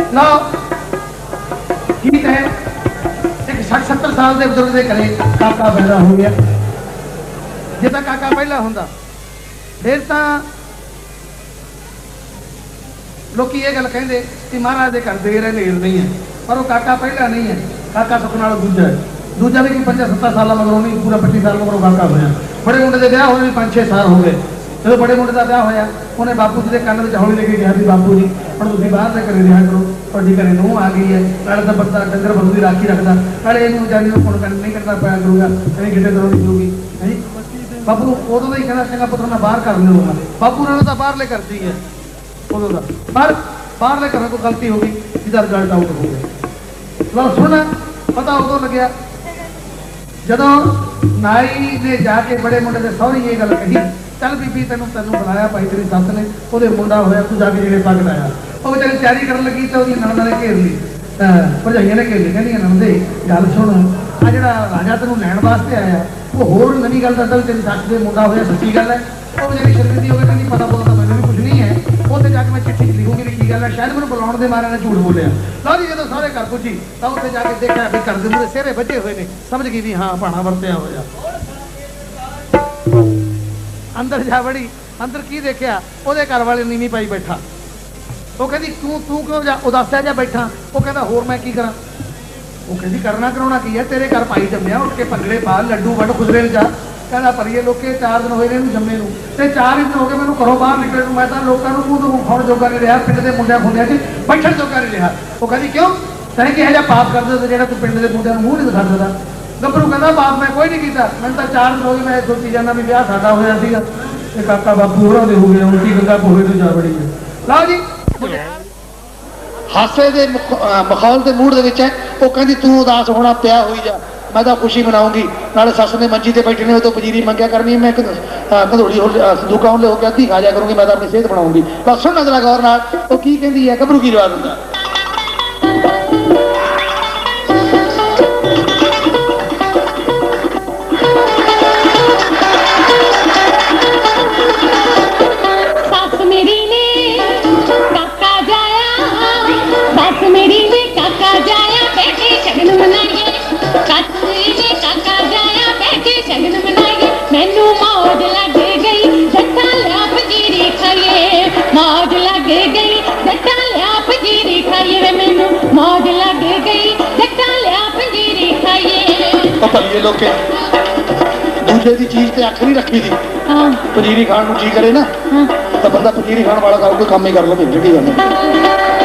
ਲਓ ਠੀਕ ਹੈ। ਇੱਕ 60 70 ਸਾਲ ਦੇ ਬਜ਼ੁਰਗ ਦੇ ਘਰੇ ਕਾਕਾ ਪੈਦਾ ਹੋ ਗਿਆ। ਜੇ ਤਾਂ ਕਾਕਾ ਪਹਿਲਾਂ ਹੁੰਦਾ, ਫਿਰ ਤਾਂ ਲੋਕੀ ਇਹ ਗੱਲ ਕਹਿੰਦੇ ਕਿ ਮਹਾਰਾਜ ਦੇ ਘਰ ਦੇਰ ਹੈ, ਨੇਰ ਨਹੀਂ ਹੈ। ਪਰ ਉਹ ਕਾਕਾ ਪਹਿਲਾਂ ਨਹੀਂ ਹੈ। ਕਾਕਾ ਸੁੱਖ ਨਾਲ ਦੂਜਾ ਹੈ। ਦੂਜਾ ਵੀ ਕਿ 5-7 ਸਾਲਾਂ ਮਗਰੋਂ ਨਹੀਂ, ਪੂਰਾ 25 ਸਾਲ ਮਗਰੋਂ ਕਾਕਾ ਹੋਇਆ। ਬੜੇ ਮੁੰਡੇ ਦੇ ਵਿਆਹ ਹੋਏ ਵੀ 5-6 ਸਾਲ ਹੋ ਗਏ। ਜਦੋਂ ਬੜੇ ਮੁੰਡੇ ਦਾ ਵਿਆਹ ਹੋਇਆ, ਉਹਨੇ ਬਾਪੂ ਜੀ ਦੇ ਕੰਨ ਵਿੱਚ ਹੌਲੀ ਲੈ ਕੇ ਕਿਹਾ ਵੀ ਬਾਪੂ ਜੀ ਹੁਣ ਤੁਸੀਂ ਬਾਹਰ ਦੇ ਘਰੇ ਰਿਹਾ ਕਰੋ, ਤੁਹਾਡੀ ਘਰੇ ਨੂੰ ਆ ਗਈ ਹੈ, ਨਾਲੇ ਤਾਂ ਬੰਦਾ ਡੰਗਰ ਬੰਦੂ ਦੀ ਰਾਖੀ ਰੱਖਦਾ। ਨਾਲੇ ਇਹਨੂੰ ਜਾਨੀ ਨੂੰ ਕੋਣ ਨਹੀਂ ਕਰਨਾ ਪਿਆ ਕਰੂਗਾ ਇਹ ਕਿਤੇ ਤਰ੍ਹਾਂ ਨਹੀਂ ਜੂਗੀ, ਹੈ? ਬਾਪੂ, ਉਦੋਂ ਦਾ ਹੀ ਕਹਿੰਦਾ ਚੰਗਾ ਪੁੱਤਰ ਮੈਂ ਬਾਹਰ ਕਰ ਲਊਗਾ ਬਾਪੂ ਨਾਲ ਤਾਂ ਬਾਹਰਲੇ ਕਰਦੀ ਹੈ। ਉਦੋਂ ਦਾ। ਪਰ ਬਾਹਰਲੇ ਘਰਾਂ ਤੋਂ ਗਲਤੀ ਹੋ ਗਈ, ਜਿਹਦਾ ਰਿਜ਼ਲਟ ਆਊਟ ਹੋ ਗਿਆ। ਲਓ, ਸੁਣ, ਪਤਾ ਉਦੋਂ ਲੱਗਿਆ, ਜਦੋਂ ਨਾਈ ਨੇ ਜਾ ਕੇ ਬੜੇ ਮੁੰਡੇ ਦੇ ਸਹੁਰੇ ਇਹ ਗੱਲ ਕਹੀ, ਚੱਲ ਬੀਬੀ ਤੈਨੂੰ ਤੈਨੂੰ ਬੁਲਾਇਆ ਭਾਈ ਤੇਰੀ ਸੱਸ ਨੇ, ਉਹਦੇ ਮੁੰਡਾ ਹੋਇਆ, ਤੂੰ ਜਾ ਕੇ ਜਿਹੜੇ ਪੱਗ ਲਾਇਆ। ਉਹ ਵਿਚਾਰੀ ਤਿਆਰੀ ਕਰਨ ਲੱਗੀ ਤੇ ਉਹਦੀ ਨਣਦ ਨੇ ਘੇਰ ਲਈ। ਤਾਂ ਭਰਜਾਈਆਂ ਨੇ ਘੇਰ ਲਈ, ਕਹਿੰਦੀਆਂ, ਨਣਦੇ, ਗੱਲ ਸੁਣ ਆ ਜਿਹੜਾ ਰਾਜਾ ਤੈਨੂੰ ਲੈਣ ਵਾਸਤੇ ਆਇਆ, ਉਹ ਹੋਰ ਨਵੀਂ ਗੱਲ ਦੱਸਦਾ ਵੀ ਤੇਰੀ ਸੱਸ ਦੇ ਮੁੰਡਾ ਹੋਇਆ, ਸੱਚੀ ਗੱਲ ਹੈ। ਉਹ ਵਿਚਾਰੀ ਸ਼ਰਮਿੰਦੀ ਹੋ ਗਈ, ਕਹਿੰਦੀ, ਪਤਾ ਪਤਾ ਮੈਨੂੰ ਵੀ ਕੁਝ ਨਹੀਂ ਹੈ। ਉੱਥੇ ਜਾ ਕੇ ਮੈਂ ਚਿੱਠੀ ਲਿਖੂਗੀ, ਵੀ ਕੀ ਗੱਲ ਹੈ? ਸ਼ਾਇਦ ਮੈਨੂੰ ਬੁਲਾਉਣ ਦੇ ਮਾਰੇ ਨੇ ਝੂਠ ਬੋਲਿਆ। ਲਓ ਜੀ, ਜਦੋਂ ਸਾਰੇ ਘਰ ਪੁੱਜੀ, ਤਾਂ ਉੱਥੇ ਜਾ ਕੇ ਦੇਖਿਆ ਵੀ ਘਰ ਦੇ ਮੂਹਰੇ ਸਿਹਰੇ ਵੱਜੇ ਹੋਏ ਨੇ। ਸਮਝ ਗਈ ਵੀ ਹਾਂ, ਭਾਣਾ ਵਰਤਿਆ ਹੋਇਆ। ਅੰਦਰ ਜਾ ਵੜੀ, ਅੰਦਰ ਕੀ ਦੇਖਿਆ? ਉਹਦੇ ਘਰ ਵਾਲੇ ਨੀਵੀਂ ਪਾਈ ਬੈਠਾ। ਉਹ ਕਹਿੰਦੀ, ਤੂੰ ਤੂੰ ਕਿਉਂ ਜਾ ਉਦਾਸਿਆ ਜਾ ਬੈਠਾ। ਉਹ ਕਹਿੰਦਾ, ਹੋਰ ਮੈਂ ਕੀ ਕਰਾਂ? ਉਹ ਕਹਿੰਦੀ, ਕਰਨਾ ਕਰਾਉਣਾ ਕੀ ਹੈ? ਤੇਰੇ ਘਰ ਪਾਈ ਜੰਮਿਆ, ਉੱਠ ਕੇ ਭੰਗੜੇ ਪਾ, ਲੱਡੂ ਵੱਢ ਖੁਦਰੇ ਨੂੰ ਜਾ ਕਹਿੰਦਾ, ਪਰੀਏ ਲੋਕੇ ਚਾਰ ਦਿਨ ਹੋਏ ਨੇ ਇਹਨੂੰ ਜੰਮੇ ਨੂੰ। ਤੇ ਚਾਰ ਹੀ ਦਿਨ ਹੋ ਗਏ ਮੈਨੂੰ ਘਰੋਂ ਬਾਹਰ ਨਿਕਲੇ ਨੂੰ। ਮੈਂ ਤਾਂ ਲੋਕਾਂ ਨੂੰ ਮੂੰਹ ਤੋਂ ਖਾਣ ਜੋਗਾ ਨਹੀਂ ਰਿਹਾ। ਪਿੰਡ ਦੇ ਮੁੰਡਿਆਂ ਖੁੰਡਿਆਂ 'ਚ ਬੈਠਣ ਜੋਗਾ ਨਹੀਂ ਰਿਹਾ। ਉਹ ਕਹਿੰਦੀ, ਕਿਉਂ? ਤੈਨੂੰ ਕਿਹੋ ਜਿਹਾ ਪਾਪ ਕਰਦੇ ਤੇ ਜਿਹੜਾ ਤੂੰ ਪਿੰਡ ਦੇ ਮੁੰਡਿਆਂ ਨੂੰ ਮੂੰਹ ਨਹੀਂ ਦਿਖਾ ਸਕਦਾ? ਗੱਭਰੂ ਕਹਿੰਦਾ, ਪਾਪ ਮੈਂ ਕੋਈ ਨਹੀਂ ਕੀਤਾ। ਮੈਨੂੰ ਤਾਂ ਚਾਰ ਦਿਨ ਹੋ ਗਏ, ਮੈਂ ਇਹ ਸੋਚੀ ਜਾਂਦਾ ਵੀ ਵਿਆਹ ਸਾਡਾ ਹੋਇਆ ਸੀਗਾ। ਤੇ ਕਾਕਾ ਬਾਪੂ ਹੋਰਾਂ ਦੇ ਹੋ ਗਏ ਉਲਟੀ ਗੰਗਾ ਪੋਹੇ ਤੋਂ ਜਾ ਵੜੀ ਲਓ ਜੀ ਹਾਸੇ ਦੇ ਮੁਖ- ਮਖੌਲ ਦੇ ਮੂਡ ਦੇ ਵਿੱਚ ਹੈ। ਉਹ ਕਹਿੰਦੀ, ਤੂੰ ਉਦਾਸ ਹੋਣਾ ਪਿਆ ਹੋਈ ਜਾ। ਮੈਂ ਤਾਂ ਖੁਸ਼ੀ ਮਨਾਉਂਗੀ। ਨਾਲੇ ਸੱਸ ਨੇ ਮੰਜੀ ਤੇ ਬੈਠੇ ਨੇ, ਉਹ ਤੋਂ ਪਜੀਰੀ ਮੰਗਿਆ ਕਰਨੀ ਮੈਂ ਇੱਕ ਕਧੋੜੀ ਹੋ ਅਹ ਸੰਦੂਕਾ ਹੁਣ ਹੋ ਕੇ ਅੱਧੀ ਖਾ ਜਾ ਕਰੂੰਗੀ। ਮੈਂ ਤਾਂ ਆਪਣੀ ਸਿਹਤ ਬਣਾਉਂਗੀ। ਬਸ ਸੁਣ ਨਜ਼ਰ ਗੌਰ ਨਾਲ। ਉਹ ਕੀ ਕਹਿੰਦੀ ਹੈ? ਗੱਭਰੂ ਕੀ ਜਵਾਬ ਦਿੰਦਾ? ਮਨਾਈਏ ਸੱਸ ਮੇਰੀ ਨੇ ਕਾਕਾ ਜਾਇਆ ਬੈਠੇ ਸ਼ਗਨ ਮਨਾਈਏ ਮੈਨੂੰ ਮੌਜ ਲੱਗ ਗਈ ਜੱਟਾਂ ਲਿਆ ਪੰਜੀਰੀ ਖਾਈਏ ਮੌਜ ਲੱਗ ਗਈ ਜੱਟਾਂ ਲਿਆ ਪੰਜੀਰੀ ਖਾਈਏ ਵੇ ਮੈਨੂੰ ਮੌਜ ਲੱਗ ਗਈ ਜੱਟਾਂ ਲਿਆ ਪੰਜੀਰੀ ਖਾਈਏ ਉਹ ਭਲੀਏ ਲੋਕੇ ਦੂਜੇ ਦੀ ਚੀਜ਼ ਤੇ ਅੱਖ ਨਹੀਂ ਰੱਖੀ ਦੀ। ਹਾਂ। ਪਨੀਰੀ ਖਾਣ ਨੂੰ ਜੀ ਕਰੇ ਨਾ? ਤਾਂ ਬੰਦਾ ਪਨੀਰੀ ਖਾਣ ਵਾਲਾ ਕਰ ਕੋਈ ਕੰਮ ਹੀ ਕਰ ਲਵੇ ਜਿਹੜੀ ਗੱਲ ਹੈ